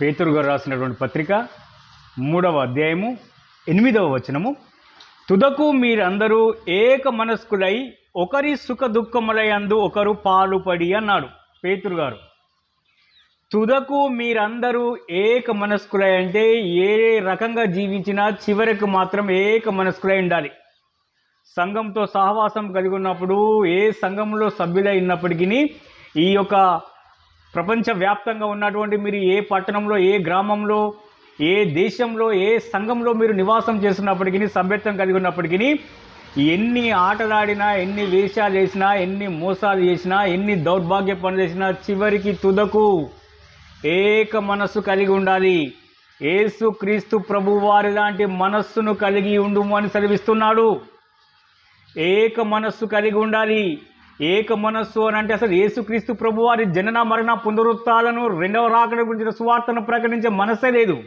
పేతురు గారు రాసినటువంటి పత్రిక మూడవ అధ్యాయము ఎనిమిదవ వచనము. తుదకు మీరందరూ ఏక మనస్కులై ఒకరి సుఖ దుఃఖములయందు ఒకరు పాలుపడి అన్నాడు పేతురు గారు. తుదకు మీరందరూ ఏక మనస్కులై అంటే ఏ రకంగా జీవించినా చివరికి మాత్రం ఏక మనస్కులై ఉండాలి. సంఘంతో సహవాసం కలిగి ఉన్నప్పుడు ఏ సంఘంలో సభ్యులై ఉన్నప్పటికీ ఈ యొక్క ప్రపంచవ్యాప్తంగా ఉన్నటువంటి మీరు ఏ పట్టణంలో ఏ గ్రామంలో ఏ దేశంలో ఏ సంఘంలో మీరు నివాసం చేస్తున్నప్పటికీ సభ్యత్వం కలిగి ఉన్నప్పటికీ ఎన్ని ఆటలాడినా ఎన్ని వేషాలు వేసినా ఎన్ని మోసాలు చేసినా ఎన్ని దౌర్భాగ్య పనులు చేసినా చివరికి తుదకు ఏక మనస్సు కలిగి ఉండాలి. ఏసు క్రీస్తు ప్రభు వారి లాంటి మనస్సును కలిగి ఉండుము అని సెలవిస్తున్నాడు. ఏక మనస్సు కలిగి ఉండాలి. ఏక మనస్సు అని అంటే అసలు యేసుక్రీస్తు ప్రభు వారి జనన మరణ పునరుత్తాలను రెండవ రాకడ గురించిన సువార్తను ప్రకటించే మనసే లేదు.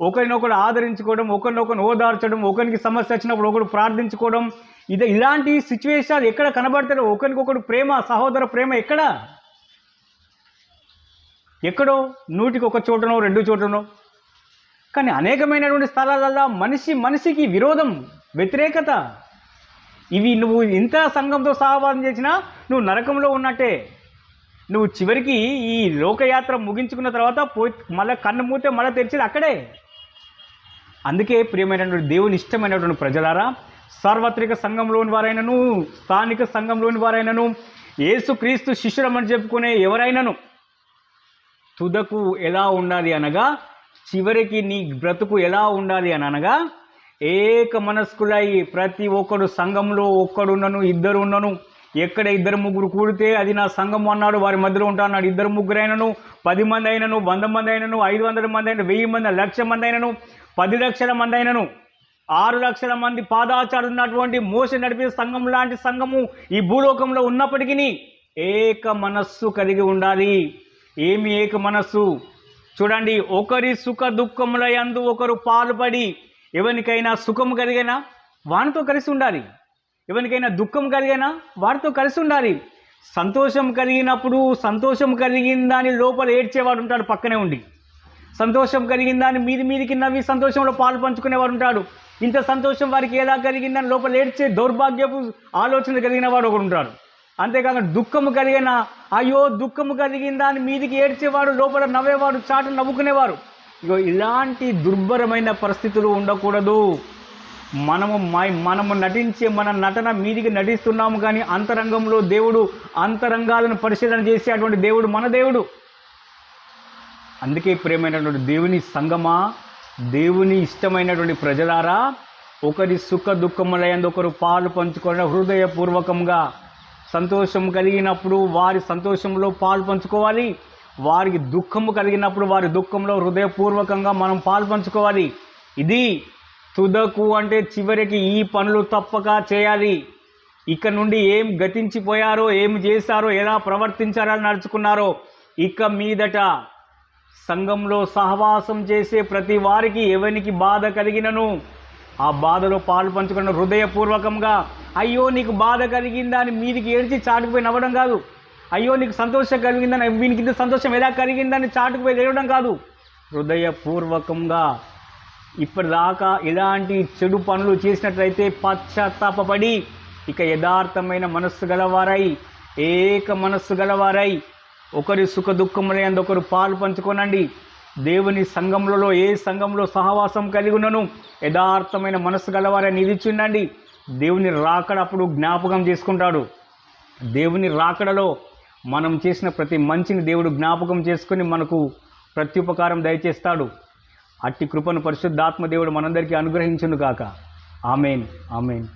ఒకరినొకరు ఆదరించుకోవడం ఒకరినొకరు ఓదార్చడం ఒకరికి సమస్య వచ్చినప్పుడు ఒకరు ప్రార్థించుకోవడం ఇది ఇలాంటి సిచ్యువేషన్ ఎక్కడ కనబడతాడు ఒకరికొకరు ప్రేమ సహోదర ప్రేమ ఎక్కడ? ఎక్కడో నూటికి ఒక చోటనో రెండు చోటనో. కానీ అనేకమైనటువంటి స్థలాలలో మనిషి మనిషికి విరోధం వ్యతిరేకత. ఇవి నువ్వు ఇంత సంఘంతో సహవాసం చేసినా నువ్వు నరకంలో ఉన్నట్టే. నువ్వు చివరికి ఈ లోకయాత్ర ముగించుకున్న తర్వాత పోయి మళ్ళీ కన్ను మూతే మళ్ళీ తెరిచేది అక్కడే. అందుకే ప్రియమైనటువంటి దేవుని ఇష్టమైనటువంటి ప్రజలారా సార్వత్రిక సంఘంలోని వారైనను స్థానిక సంఘంలోని వారైనను ఏసుక్రీస్తు శిష్యులమని చెప్పుకునే ఎవరైనను తుదకు ఎలా ఉండాలి అనగా చివరికి నీ బ్రతుకు ఎలా ఉండాలి అని అనగా ఏక మనస్కులై ప్రతి ఒక్కడు సంఘంలో ఒక్కడున్నను ఇద్దరు ఉన్నను ఎక్కడ ఇద్దరు ముగ్గురు కూడితే అది నా సంఘం అన్నాడు. వారి మధ్యలో ఉంటా అన్నాడు. ఇద్దరు ముగ్గురు అయినను పది మంది అయినను వంద మంది అయినను ఐదు వందల మంది అయిన వెయ్యి మంది లక్ష మంది అయినను పది లక్షల మంది అయినను ఆరు లక్షల మంది పాదాచారు ఉన్నటువంటి మోస నడిపే సంఘం లాంటి సంఘము ఈ భూలోకంలో ఉన్నప్పటికీ ఏక మనస్సు కలిగి ఉండాలి. ఏమి ఏక మనస్సు? చూడండి ఒకరి సుఖ దుఃఖముల యందు ఒకరు పాల్పడి ఎవరికైనా సుఖం కలిగినా? వానితో కలిసి ఉండాలి. ఎవరికైనా దుఃఖం కలిగినా? వారితో కలిసి ఉండాలి. సంతోషం కలిగినప్పుడు సంతోషం కలిగిన దాని లోపల ఏడ్చేవాడు ఉంటాడు పక్కనే ఉండి. సంతోషం కలిగిన దాన్ని మీది మీదికి నవ్వి సంతోషంలో పాలు పంచుకునేవాడు ఉంటాడు. ఇంత సంతోషం వారికి ఎలా కలిగిందని లోపల ఏడ్చే దౌర్భాగ్యపు ఆలోచన కలిగిన వాడు ఒకడు ఉంటాడు. అంతేకాక దుఃఖము కలిగిన? అయ్యో దుఃఖము కలిగిన దాన్ని మీదికి ఏడ్చేవాడు లోపల నవ్వేవాడు చాటు నవ్వుకునేవారు. ఇగో ఇలాంటి దుర్భరమైన పరిస్థితులు ఉండకూడదు. మనము మై- మనము నటించే మన నటన మీదికి నటిస్తున్నాము కానీ అంతరంగంలో దేవుడు అంతరంగాలను పరిశీలన చేసేటువంటి దేవుడు మన దేవుడు. అందుకే ప్రేమైనటువంటి దేవుని సంగమా దేవుని ఇష్టమైనటువంటి ప్రజలారా ఒకరి సుఖ దుఃఖములయందు ఒకరు పాలు పంచుకోవడం హృదయపూర్వకంగా సంతోషం కలిగినప్పుడు వారి సంతోషంలో పాలు పంచుకోవాలి. వారికి దుఃఖము కలిగినప్పుడు వారి దుఃఖంలో హృదయపూర్వకంగా మనం పాల్పంచుకోవాలి. ఇది తుదకు అంటే చివరికి ఈ పనులు తప్పక చేయాలి. ఇక నుండి ఏం గతించిపోయారో ఏం చేశారో ఎలా ప్రవర్తించారో నడుచుకున్నారో ఇక మీదట సంఘంలో సహవాసం చేసే ప్రతి వారికి ఎవరికి బాధ కలిగినను ఆ బాధలో పాలు పంచుకున్న హృదయపూర్వకంగా అయ్యో నీకు బాధ కలిగిందా అని మీదికి ఏడ్చి చాటుకుపోయి నవ్వడం కాదు. అయ్యో నీకు సంతోషం కలిగిందని వీనికి ఇంత సంతోషం ఎలా కలిగిందని చాటుకుపోయి తెలియడం కాదు. హృదయపూర్వకంగా ఇప్పటిదాకా ఇలాంటి చెడు పనులు చేసినట్లయితే పశ్చాత్తాపడి ఇక యథార్థమైన మనస్సు గలవారై ఏక మనస్సు గలవారై ఒకరి సుఖ దుఃఖములందు ఒకరు పాలు పంచుకోనండి. దేవుని సంఘములలో ఏ సంఘంలో సహవాసం కలిగి ఉన్నను యథార్థమైన మనస్సు గలవారని నిలిచిండండి. దేవుని రాకడప్పుడు జ్ఞాపకం చేసుకుంటాడు. దేవుని రాకడలో మనం చేసిన ప్రతి మంచిని దేవుడు జ్ఞాపకం చేసుకుని మనకు ప్రత్యుపకారం దయచేస్తాడు. అట్టి కృపను పరిశుద్ధాత్మ దేవుడు మనందరికీ అనుగ్రహించును కాక ఆమెన్ ఆమెన్. ఆమెన్.